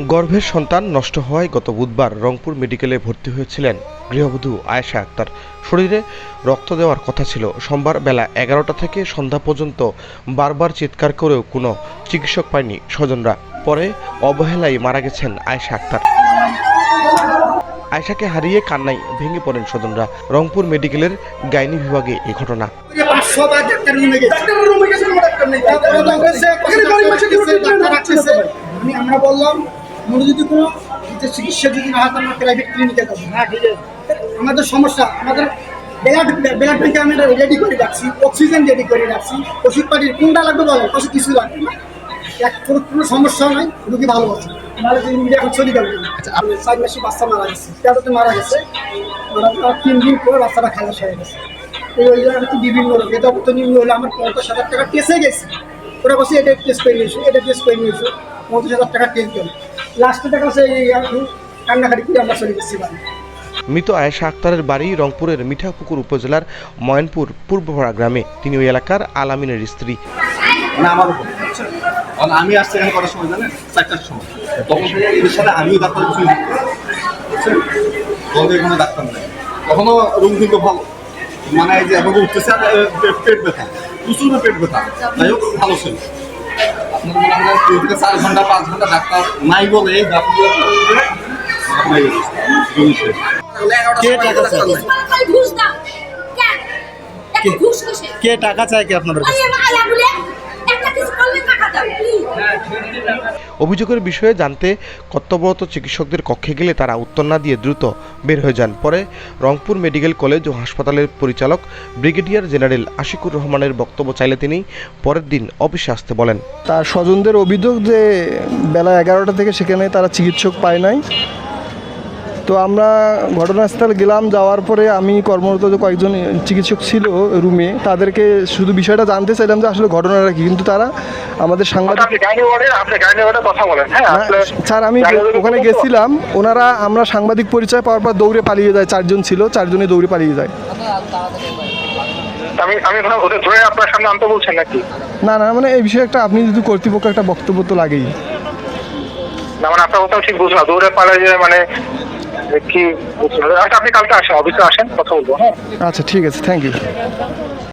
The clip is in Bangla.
গর্ভের সন্তান নষ্ট হওয়ায় গত বুধবার রংপুর মেডিকেলে ভর্তি হয়েছিলেন গৃহবধূ আয়েশা আক্তার। শরীরে রক্ত দেওয়ার কথা ছিল। সোমবার বেলা এগারোটা থেকে সন্ধ্যা পর্যন্ত বারবার চিৎকার করেও কোনো চিকিৎসক পায়নি স্বজনরা। পরে অবহেলায় মারা গেছেন আয়েশা আক্তার। আয়েশাকে হারিয়ে কান্নায় ভেঙে পড়েন স্বজনরা। রংপুর মেডিকেলের গাইনি বিভাগে এই ঘটনা। আমরা বললাম আমরা যদি কোনো যে চিকিৎসা যদি না হয় আমরা প্রাইভেট ক্লিনিকে যাব। হ্যাঁ ঠিক আছে। আমাদের সমস্যা আমাদের ব্লাড ব্লাড ব্যাংকে আমি রেডি করে রাখছি অক্সিজেন রেডি করে রাখছি। ওষুধ পাটির কোনটা লাগবে বলে ওষুধ কিছু লাগবে না। এক কোনো কোনো সমস্যা নাই রুগী ভালো আছে। নাহলে তো রুগী এখন চলে যাবে। চার মাসে বাচ্চা মারা গেছে তেরোতে মারা গেছে। মারা তিন দিন পরে বাচ্চাটা খালাস হয়ে গেছে। এই ওই জায়গায় তো বিভিন্ন রোগ এটা নিম্ন হলে আমার পঞ্চাশ হাজার টাকা টেসে গেছে। ওরা বসে এটা টেস্ট করে নিয়েছো এটা টেস্ট করে নিয়েছো। পঞ্চাশ হাজার টাকা টেস্ট দেবে। লাস্টে টাকা হচ্ছে কান্নাকাটি করে আমরা চলে গেছি বাড়ি। মৃত আয়েশা আক্তারের বাড়ি রংপুরের মিঠাপুকুর উপজেলার ময়নপুর পূর্বপাড়া গ্রামে। তিনি ওই এলাকার আলামিনের স্ত্রী। না আমার আমি আসছি এখানে কটার সময় জানেন? চারটার সময়। তখন এদের সাথে আমিও ডাক্তার কিছু তখন থেকে কোনো ডাক্তার নেই। তখনও রুম কিন্তু ভালো। মানে এই যে এভাবে উঠতেছে পেট ব্যথা। প্রচুর পেট ব্যথা। যাই হোক ভালো ছিল। চার ঘণ্টা পাঁচ ঘণ্টা ডাক্তার নাই বলে কে টাকা চায়? কে কি আপনাদের অভিযোগের বিষয়ে জানতে কর্তব্যরত চিকিৎসকদের কক্ষে গেলে তারা উত্তর না দিয়ে দ্রুত বের হয়ে যান। পরে রংপুর মেডিকেল কলেজ ও হাসপাতালের পরিচালক ব্রিগেডিয়ার জেনারেল আশিকুর রহমানের বক্তব্য চাইলে তিনি পরের দিন অফিসে আসতে বলেন। তার স্বজনদের অভিযোগ যে বেলা এগারোটা থেকে সেখানে তারা চিকিৎসক পায় নাই। তো আমরা ঘটনাস্থল গেলাম যাওয়ার পরে আমি কর্মরত যে কয়েকজন চিকিৎসক ছিল রুমে তাদেরকে শুধু বিষয়টা জানতে চাইলাম যে আসলে ঘটনাটা কি কিন্তু তারা আমাদের সাংবাদিক হ্যাঁ স্যার আমি ওখানে গেছিলাম ওনারা আমরা সাংবাদিক পরিচয় পাওয়ার পর দৌড়ে পালিয়ে যায় চারজন ছিল চারজনে দৌড়ে পালিয়ে যায়। আমি আমি ওদের ধরে আপনার সামনে আনতে বলছেন নাকি? না না মানে এই বিষয়ে একটা আপনি যদি কর্তৃপক্ষ একটা বক্তব্য তো লাগেই। না মানে আপনার কথা ঠিক বুঝলাম দৌড়ে পালে যে মানে কি আচ্ছা আপনি কালকে আসেন অফিসে আসেন, কথা বলব হ্যাঁ? আচ্ছা ঠিক আছে থ্যাংক ইউ